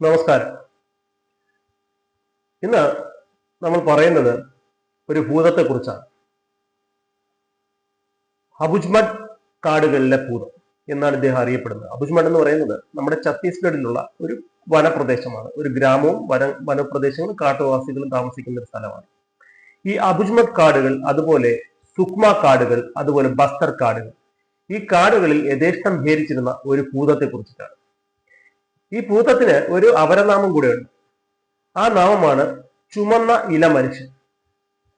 നമസ്കാരം. ഇന്ന് നമ്മൾ പറയുന്നത് ഒരു ഭൂതത്തെ കുറിച്ചാണ് അബുജ്മഡ് കാടുകളിലെ ഭൂതം എന്നാണ് ഇദ്ദേഹം അറിയപ്പെടുന്നത്. അബുജ്മഡ് എന്ന് പറയുന്നത് നമ്മുടെ ഛത്തീസ്ഗഡിലുള്ള ഒരു വനപ്രദേശമാണ്. ഒരു ഗ്രാമവും വന വനപ്രദേശങ്ങളും കാട്ടുവാസികളും താമസിക്കുന്ന ഒരു സ്ഥലമാണ്. ഈ അബുജ്മഡ് കാടുകൾ അതുപോലെ സുക്മ കാടുകൾ അതുപോലെ ബസ്തർ കാടുകൾ ഈ കാടുകളിൽ യഥേഷ്ടം ഭേരിച്ചിരുന്ന ഒരു ഭൂതത്തെ കുറിച്ചിട്ടാണ് ഈ ഭൂതത്തിന് ഒരു അപരനാമം കൂടെയുണ്ട് ആ നാമമാണ് ചുമന്ന ഇല മനുഷ്യൻ.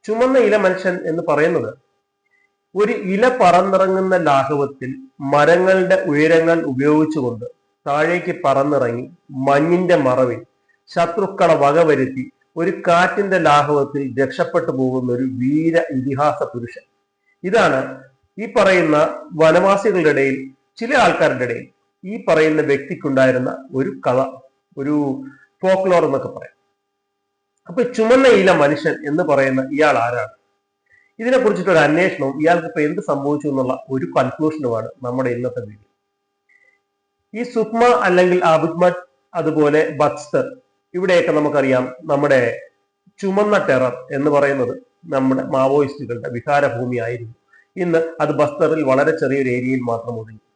ചുമന്ന ഇല മനുഷ്യൻ എന്ന് പറയുന്നത് ഒരു ഇല പറന്നിറങ്ങുന്ന ലാഘവത്തിൽ മരങ്ങളുടെ ഉയരങ്ങൾ ഉപയോഗിച്ചുകൊണ്ട് താഴേക്ക് പറന്നിറങ്ങി മഞ്ഞിന്റെ മറവിൽ ശത്രുക്കളെ വകവരുത്തി ഒരു കാറ്റിന്റെ ലാഘവത്തിൽ രക്ഷപ്പെട്ടു പോകുന്ന ഒരു വീര ഇതിഹാസ പുരുഷൻ. ഇതാണ് ഈ പറയുന്ന വനവാസികളുടെ ഇടയിൽ ചില ആൾക്കാരുടെ ഇടയിൽ ഈ പറയുന്ന വ്യക്തിക്കുണ്ടായിരുന്ന ഒരു കഥ ഒരു ഫോക്ലോർ എന്നൊക്കെ പറയാം. അപ്പൊ ചുമന്ന ഇല മനുഷ്യൻ എന്ന് പറയുന്ന ഇയാൾ ആരാണ്? ഇതിനെ കുറിച്ചിട്ടൊരു അന്വേഷണവും ഇയാൾക്ക് ഇപ്പൊ എന്ത് സംഭവിച്ചു എന്നുള്ള ഒരു കൺക്ലൂഷനുമാണ് നമ്മുടെ ഇന്നത്തെ വീഡിയോ ഈ സുക്മ അല്ലെങ്കിൽ അബുദ്മഡ് അതുപോലെ ബക്സ്തർ ഇവിടെയൊക്കെ നമുക്കറിയാം നമ്മുടെ ചുമന്ന ടെറർ എന്ന് പറയുന്നത് നമ്മുടെ മാവോയിസ്റ്റുകളുടെ വികാരഭൂമിയായിരുന്നു. ഇന്ന് അത് ബസ്തറിൽ വളരെ ചെറിയൊരു ഏരിയയിൽ മാത്രം ഒതുങ്ങി.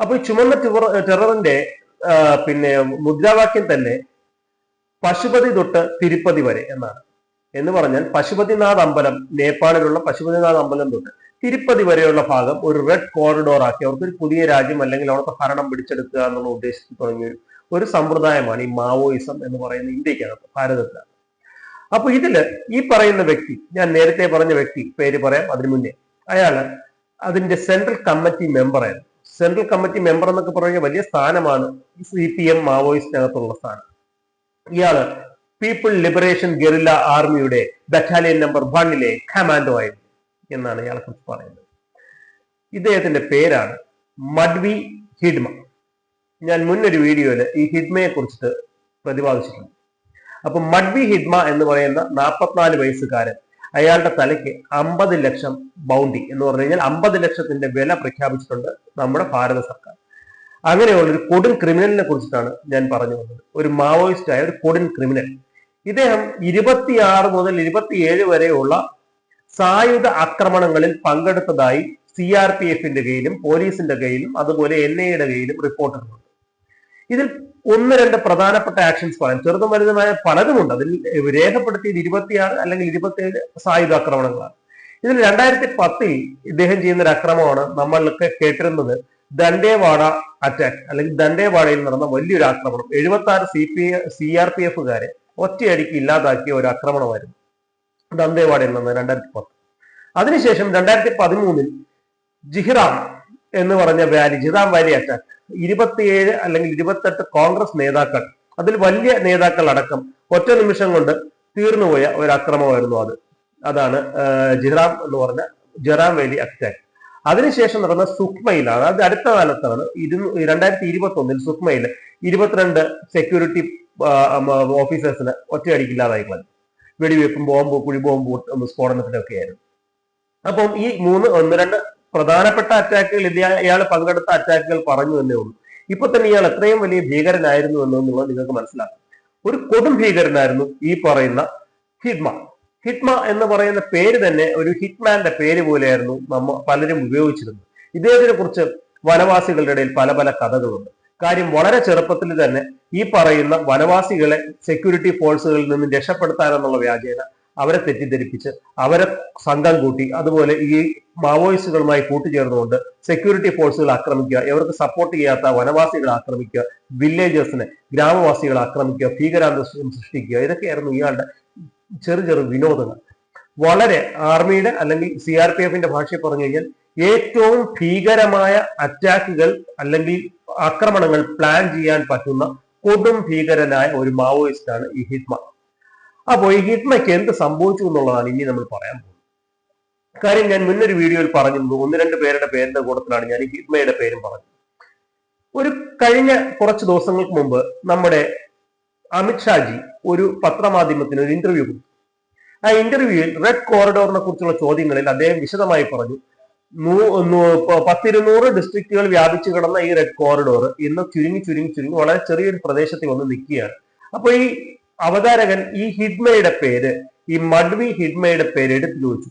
അപ്പൊ ഈ ചുമന്ന ടെറ- ടെററിന്റെ പിന്നെ മുദ്രാവാക്യം തന്നെ പശുപതി തൊട്ട് തിരുപ്പതി വരെ എന്നാണ്. എന്ന് പറഞ്ഞാൽ പശുപതിനാഥ് അമ്പലം നേപ്പാളിലുള്ള പശുപതിനാഥ് അമ്പലം തൊട്ട് തിരുപ്പതി വരെയുള്ള ഭാഗം ഒരു റെഡ് കോറിഡോർ ആക്കി അവർക്ക് ഒരു പുതിയ രാജ്യം അല്ലെങ്കിൽ അവിടുത്തെ ഭരണം പിടിച്ചെടുക്കുക എന്നുള്ള ഉദ്ദേശത്തിൽ തുടങ്ങിയ ഒരു- സമ്പ്രദായമാണ് ഈ മാവോയിസം എന്ന് പറയുന്ന ഇന്ത്യക്കാണ് ഭാരതത്തിലാണ് അപ്പൊ ഇതിൽ ഈ പറയുന്ന വ്യക്തി ഞാൻ നേരത്തെ പറഞ്ഞ വ്യക്തി പേര് പറയാം അതിനു മുന്നേ. അയാൾ അതിന്റെ സെൻട്രൽ കമ്മിറ്റി മെമ്പർ ആയിരുന്നു സെൻട്രൽ കമ്മിറ്റി മെമ്പർ എന്നൊക്കെ പറഞ്ഞ വലിയ സ്ഥാനമാണ് സി പി എം മാവോയിസ്റ്റിനകത്തുള്ള സ്ഥാനം. ഇയാൾ പീപ്പിൾ ലിബറേഷൻ ഗെറില്ല ആർമിയുടെ ബറ്റാലിയൻ നമ്പർ വണ്ണിലെ കമാൻഡോ ആയിരുന്നു എന്നാണ് ഇയാളെ കുറിച്ച് പറയുന്നത്. ഇദ്ദേഹത്തിന്റെ പേരാണ് മഡ്വി ഹിഡ്മ. ഞാൻ മുന്നൊരു വീഡിയോയിൽ ഈ ഹിഡ്മയെ കുറിച്ചിട്ട് പ്രതിപാദിച്ചിട്ടുണ്ട്. അപ്പൊ മഡ്വി ഹിഡ്മ എന്ന് പറയുന്ന നാൽപ്പത്തിനാല് വയസ്സുകാരൻ അയാളുടെ തലയ്ക്ക് അമ്പത് ലക്ഷം ബൗണ്ടി എന്ന് പറഞ്ഞു കഴിഞ്ഞാൽ അമ്പത് ലക്ഷത്തിന്റെ വില പ്രഖ്യാപിച്ചിട്ടുണ്ട് നമ്മുടെ ഭാരത സർക്കാർ. അങ്ങനെയുള്ള ഒരു കൊടും ക്രിമിനലിനെ കുറിച്ചിട്ടാണ് ഞാൻ പറഞ്ഞു വന്നത്. ഒരു മാവോയിസ്റ്റ് ആയ ഒരു കൊടും ക്രിമിനൽ. ഇദ്ദേഹം ഇരുപത്തിയാറ് മുതൽ ഇരുപത്തിയേഴ് വരെയുള്ള സായുധ ആക്രമണങ്ങളിൽ പങ്കെടുത്തതായി സി ആർ പി എഫിന്റെ കയ്യിലും പോലീസിന്റെ കയ്യിലും അതുപോലെ എൻ ഐയുടെ കയ്യിലും റിപ്പോർട്ടുകളുണ്ട് ഇതിൽ ഒന്ന് രണ്ട് പ്രധാനപ്പെട്ട ആക്ഷൻസ് പറയാം. ചെറുതും വലുതുമായ പലതുമുണ്ട് അതിൽ രേഖപ്പെടുത്തിയത് ഇരുപത്തിയാറ് അല്ലെങ്കിൽ ഇരുപത്തിയേഴ് സായുധ ആക്രമണങ്ങളാണ്. ഇതിൽ രണ്ടായിരത്തി പത്തിൽ ഇദ്ദേഹം ചെയ്യുന്ന ഒരു അക്രമമാണ് നമ്മളൊക്കെ കേട്ടിരുന്നത്. ദണ്ഡേവാഡ അറ്റാക്ക് അല്ലെങ്കിൽ ദണ്ഡേവാഡയിൽ നടന്ന വലിയൊരു ആക്രമണം. എഴുപത്തി ആറ് C P C R P എഫുകാരെ ഒറ്റയടിക്ക് ഇല്ലാതാക്കിയ ഒരു ആക്രമണമായിരുന്നു ദന്തേവാഡയിൽ നിന്ന് രണ്ടായിരത്തി പത്ത് അതിനുശേഷം രണ്ടായിരത്തി പതിമൂന്നിൽ ജിഹിറാം എന്ന് പറഞ്ഞ വാലി ജിറാം വാലി അറ്റാക്ക് ഇരുപത്തിയേഴ് അല്ലെങ്കിൽ ഇരുപത്തെട്ട് കോൺഗ്രസ് നേതാക്കൾ അതിൽ വലിയ നേതാക്കൾ അടക്കം ഒറ്റ നിമിഷം കൊണ്ട് തീർന്നുപോയ ഒരു അക്രമമായിരുന്നു അത്. അതാണ് ജിറാം എന്ന് പറഞ്ഞ ജറാം വേലി അറ്റാക്ക്. അതിനുശേഷം നടന്ന സുക്മയിലാണ് അത് അടുത്ത കാലത്താണ് ഇരുന്നൂ രണ്ടായിരത്തി ഇരുപത്തി ഒന്നിൽ സുക്മയിൽ ഇരുപത്തിരണ്ട് സെക്യൂരിറ്റി ഓഫീസേഴ്സിന് ഒറ്റയടിക്കില്ലാതായി കളഞ്ഞു വെടിവെപ്പും ബോംബ് കുഴിബോംബ് സ്ഫോടനത്തിനൊക്കെ ആയിരുന്നു അപ്പം ഈ മൂന്ന് ഒന്ന് രണ്ട് പ്രധാനപ്പെട്ട അറ്റാക്കുകൾ ഇയാൾ പങ്കെടുത്ത അറ്റാക്കുകൾ പറഞ്ഞു എന്നേ ഉള്ളൂ. ഇപ്പൊ തന്നെ ഇയാൾ എത്രയും വലിയ ഭീകരനായിരുന്നു എന്നുള്ളത് നിങ്ങൾക്ക് മനസ്സിലാക്കാം. ഒരു കൊടും ഭീകരനായിരുന്നു ഈ പറയുന്ന ഹിഡ്മ ഹിറ്റ്മ എന്ന് പറയുന്ന പേര് തന്നെ ഒരു ഹിറ്റ്മാന്റെ പേര് പോലെയായിരുന്നു നമ്മ പലരും ഉപയോഗിച്ചിരുന്നത്. ഇദ്ദേഹത്തിനെ കുറിച്ച് വനവാസികളുടെ ഇടയിൽ പല പല കഥകളുണ്ട്. കാര്യം വളരെ ചെറുപ്പത്തിൽ തന്നെ ഈ പറയുന്ന വനവാസികളെ സെക്യൂരിറ്റി ഫോഴ്സുകളിൽ നിന്നും രക്ഷപ്പെടുത്താനെന്നുള്ള വ്യാജേന അവരെ തെറ്റിദ്ധരിപ്പിച്ച് അവരെ സംഘം കൂട്ടി അതുപോലെ ഈ മാവോയിസ്റ്റുകളുമായി കൂട്ടുചേർന്നുകൊണ്ട് സെക്യൂരിറ്റി ഫോഴ്സുകൾ ആക്രമിക്കുക ഇവർക്ക് സപ്പോർട്ട് ചെയ്യാത്ത വനവാസികളെ ആക്രമിക്കുക വില്ലേജേഴ്സിനെ ഗ്രാമവാസികളെ ആക്രമിക്കുക ഭീകരാന്തരീക്ഷം സൃഷ്ടിക്കുക ഇതൊക്കെയായിരുന്നു ഇയാളുടെ ചെറു ചെറു വിനോദങ്ങൾ. വളരെ ആർമിയുടെ അല്ലെങ്കിൽ സി ആർ പി എഫിന്റെ ഭാഷയിൽ പറഞ്ഞു കഴിഞ്ഞാൽ ഏറ്റവും ഭീകരമായ അറ്റാക്കുകൾ അല്ലെങ്കിൽ ആക്രമണങ്ങൾ പ്ലാൻ ചെയ്യാൻ പറ്റുന്ന കൊടും ഭീകരനായ ഒരു മാവോയിസ്റ്റാണ് ഈ ഹിറ്റ്മ അപ്പോൾ ഈ ഹിറ്റ്മയ്ക്ക് എന്ത് സംഭവിച്ചു എന്നുള്ളതാണ് ഇനി നമ്മൾ പറയാൻ പോകുന്നത്. കാര്യം ഞാൻ മുന്നൊരു വീഡിയോയിൽ പറഞ്ഞിരുന്നു. ഒന്ന് രണ്ട് പേരുടെ പേരിന്റെ കൂട്ടത്തിലാണ് ഞാൻ ഈ ഹിറ്റ്മയുടെ പേരും പറഞ്ഞത്. ഒരു കഴിഞ്ഞ കുറച്ച് ദിവസങ്ങൾക്ക് മുമ്പ് നമ്മുടെ അമിത്ഷാജി ഒരു പത്രമാധ്യമത്തിന് ഒരു ഇന്റർവ്യൂ കൊടുത്തു. ആ ഇന്റർവ്യൂവിൽ റെഡ് കോറിഡോറിനെ കുറിച്ചുള്ള ചോദ്യങ്ങളിൽ അദ്ദേഹം വിശദമായി പറഞ്ഞു പത്തിരുന്നൂറ് ഡിസ്ട്രിക്റ്റുകൾ വ്യാപിച്ചു കിടന്ന ഈ റെഡ് കോറിഡോർ ഇന്ന് ചുരുങ്ങി ചുരുങ്ങി ചുരുങ്ങി വളരെ ചെറിയൊരു പ്രദേശത്തിൽ വന്ന് നിൽക്കുകയാണ്. അപ്പൊ ഈ അവതാരകൻ ഈ ഹിഡ്മയുടെ പേര് ഈ മഡ്വി ഹിഡ്മയുടെ പേര് എടുത്ത് ചോദിച്ചു.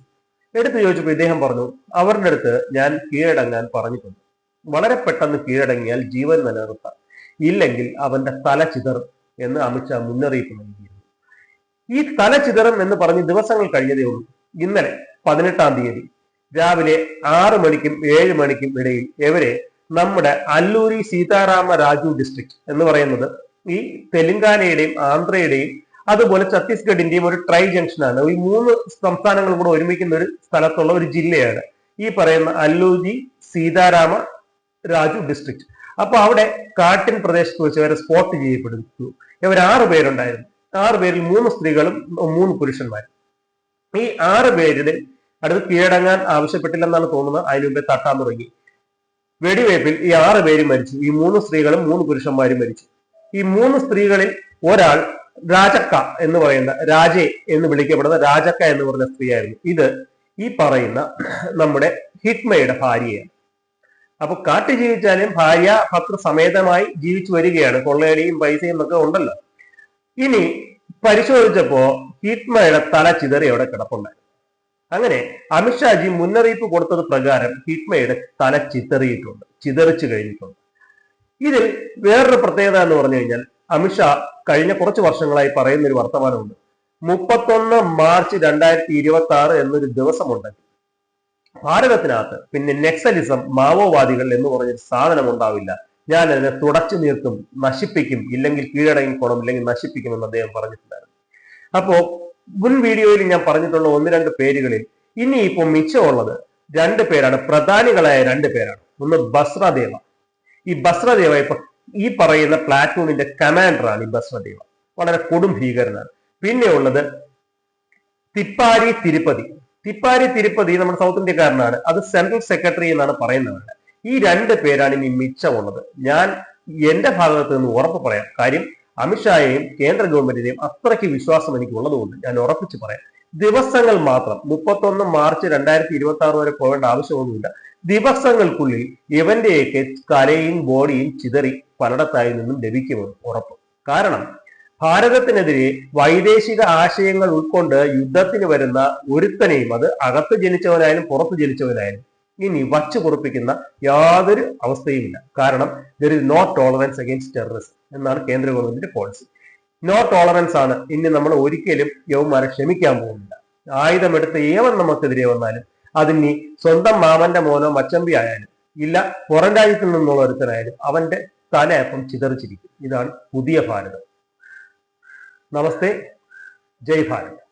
എടുത്തു ചോദിച്ചപ്പോൾ ഇദ്ദേഹം പറഞ്ഞു അവരുടെ അടുത്ത് ഞാൻ കീഴടങ്ങാൻ പറഞ്ഞിട്ടുണ്ട്. വളരെ പെട്ടെന്ന് കീഴടങ്ങിയാൽ ജീവൻ നിലനിർത്താം. ഇല്ലെങ്കിൽ അവന്റെ തല ചിതറും എന്ന് അമിത്ഷാ മുന്നറിയിപ്പ് നൽകിയിരുന്നു. ഈ തല ചിതറും എന്ന് പറഞ്ഞ് ദിവസങ്ങൾ കഴിഞ്ഞതേ ഉള്ളൂ. ഇന്നലെ പതിനെട്ടാം തീയതി രാവിലെ ആറ് മണിക്കും ഏഴ് മണിക്കും ഇടയിൽ എവരെ നമ്മുടെ അല്ലൂരി സീതാരാമ രാജു ഡിസ്ട്രിക്ട് എന്ന് പറയുന്നത് ഈ തെലുങ്കാനയുടെയും ആന്ധ്രയുടെയും അതുപോലെ ഛത്തീസ്ഗഡിന്റെയും ഒരു ട്രൈ ജംഗ്ഷനാണ് ഈ മൂന്ന് സംസ്ഥാനങ്ങളും കൂടെ ഒരുമിക്കുന്ന ഒരു സ്ഥലത്തുള്ള ഒരു ജില്ലയാണ്. ഈ പറയുന്ന അല്ലൂജി സീതാരാമ രാജു ഡിസ്ട്രിക്ട് അപ്പൊ അവിടെ കാട്ടിൻ പ്രദേശത്ത് വെച്ച് അവരെ സ്പോട്ട് ചെയ്യപ്പെടുന്നു. ഇവർ ആറ് പേരുണ്ടായിരുന്നു. ആറ് പേരിൽ മൂന്ന് സ്ത്രീകളും മൂന്ന് പുരുഷന്മാരും. ഈ ആറ് പേരിൽ അടുത്ത് കീഴടങ്ങാൻ ആവശ്യപ്പെട്ടില്ലെന്നാണ് തോന്നുന്നത്. അതിനു മുമ്പേ തട്ടാൻ തുടങ്ങി. വെടിവയ്പിൽ ഈ ആറ് പേര് മരിച്ചു. ഈ മൂന്ന് സ്ത്രീകളും മൂന്ന് പുരുഷന്മാരും മരിച്ചു. ഈ മൂന്ന് സ്ത്രീകളിൽ ഒരാൾ രാജക്ക എന്ന് പറയുന്ന രാജേ എന്ന് വിളിക്കപ്പെടുന്ന രാജക്ക എന്ന് പറഞ്ഞ സ്ത്രീയായിരുന്നു. ഇത് ഈ പറയുന്ന നമ്മുടെ ഹിറ്റ്മയുടെ ഭാര്യയാണ്. അപ്പൊ കാട്ടി ജീവിച്ചാലും ഭാര്യ പത്ര സമേതമായി ജീവിച്ചു വരികയാണ്. കൊള്ളയടിയും പൈസയും ഒക്കെ ഉണ്ടല്ലോ. ഇനി പരിശോധിച്ചപ്പോ ഹിറ്റ്മയുടെ തല ചിതറി അവിടെ കിടപ്പുണ്ടായി അങ്ങനെ അമിത്ഷാജി മുന്നറിയിപ്പ് കൊടുത്തത് പ്രകാരം ഹിറ്റ്മയുടെ തല ചിതറിയിട്ടുണ്ട് ചിതറിച്ചു കഴിഞ്ഞിട്ടുണ്ട്. ഇതിൽ വേറൊരു പ്രത്യേകത എന്ന് പറഞ്ഞു കഴിഞ്ഞാൽ അമിത്ഷാ കഴിഞ്ഞ കുറച്ച് വർഷങ്ങളായി പറയുന്ന ഒരു വർത്തമാനമുണ്ട്. മുപ്പത്തൊന്ന് മാർച്ച് രണ്ടായിരത്തി ഇരുപത്തി ആറ് എന്നൊരു ദിവസമുണ്ട് ഭാരതത്തിനകത്ത് പിന്നെ നെക്സലിസം മാവോവാദികൾ എന്ന് പറഞ്ഞൊരു സാധനം ഉണ്ടാവില്ല ഞാൻ അതിനെ തുടച്ചു നീർത്തും നശിപ്പിക്കും ഇല്ലെങ്കിൽ കീഴടങ്ങിക്കോണം ഇല്ലെങ്കിൽ നശിപ്പിക്കുമെന്ന് അദ്ദേഹം പറഞ്ഞിട്ടുണ്ടായിരുന്നു. അപ്പോ മുൻ വീഡിയോയിൽ ഞാൻ പറഞ്ഞിട്ടുള്ള ഒന്ന് രണ്ട് പേരുകളിൽ ഇനി ഇപ്പോൾ മിച്ചമുള്ളത് രണ്ട് പേരാണ് പ്രധാനികളായ രണ്ട് പേരാണ്. ഒന്ന് ബസ്രദേവ ഈ ബസ്രദേവ ഇപ്പൊ ഈ പറയുന്ന പ്ലാറ്റൂണിന്റെ കമാൻഡറാണ് ഈ ബസ്രദേവ. വളരെ കൊടും ഭീകരനാണ്. പിന്നെ ഉള്ളത് തിപ്പാരി തിരുപ്പതി. തിപ്പാരി തിരുപ്പതി നമ്മുടെ സൗത്ത് ഇന്ത്യക്കാരനാണ് അത് സെൻട്രൽ സെക്രട്ടറി എന്നാണ് പറയുന്നത് ഈ രണ്ട് പേരാണ് ഇനി മിച്ചമുള്ളത് ഞാൻ എന്റെ ഭാഗത്ത് നിന്ന് ഉറപ്പ് പറയാം. കാര്യം അമിത്ഷായെയും കേന്ദ്ര ഗവൺമെന്റിനെയും അത്രയ്ക്ക് വിശ്വാസം എനിക്ക് ഉള്ളതുകൊണ്ട് ഞാൻ ഉറപ്പിച്ച് പറയാം. ദിവസങ്ങൾ മാത്രം മുപ്പത്തൊന്ന് മാർച്ച് രണ്ടായിരത്തി ഇരുപത്തി ആറ് വരെ പോകേണ്ട ആവശ്യമൊന്നുമില്ല. ദിവസങ്ങൾക്കുള്ളിൽ ഇവന്റെയൊക്കെ കലയും ബോഡിയും ചിതറി പലയിടത്തായി നിന്നും ലഭിക്കുമെന്ന് ഉറപ്പ്. കാരണം ഭാരതത്തിനെതിരെ വൈദേശിക ആശയങ്ങൾ ഉൾക്കൊണ്ട് യുദ്ധത്തിന് വരുന്ന ഒരുത്തനെയും അത് അകത്ത് ജനിച്ചവനായാലും പുറത്ത് ജനിച്ചവനായാലും ഇനി വച്ചു കുറിപ്പിക്കുന്ന യാതൊരു അവസ്ഥയുമില്ല. കാരണം there is no tolerance against terrorism എന്നാണ് കേന്ദ്ര ഗവൺമെന്റിന്റെ പോളിസി നോ ടോളറൻസ് ആണ്. ഇനി നമ്മൾ ഒരിക്കലും യവന്മാരെ ക്ഷമിക്കാൻ പോകുന്നില്ല. ആയുധമെടുത്ത് ഏവൻ നമുക്കെതിരെ വന്നാലും അതിനി സ്വന്തം മാമന്റെ മോനോ മച്ചമ്പി ആയാലും ഇല്ല പുറം രാജ്യത്തിൽ നിന്നുള്ള ഒരുത്തനായാലും അവന്റെ തലയപ്പം ചിതറിച്ചിരിക്കും. ഇതാണ് പുതിയ ഭാരതം. നമസ്തേ. ജയ് ഭാരത്.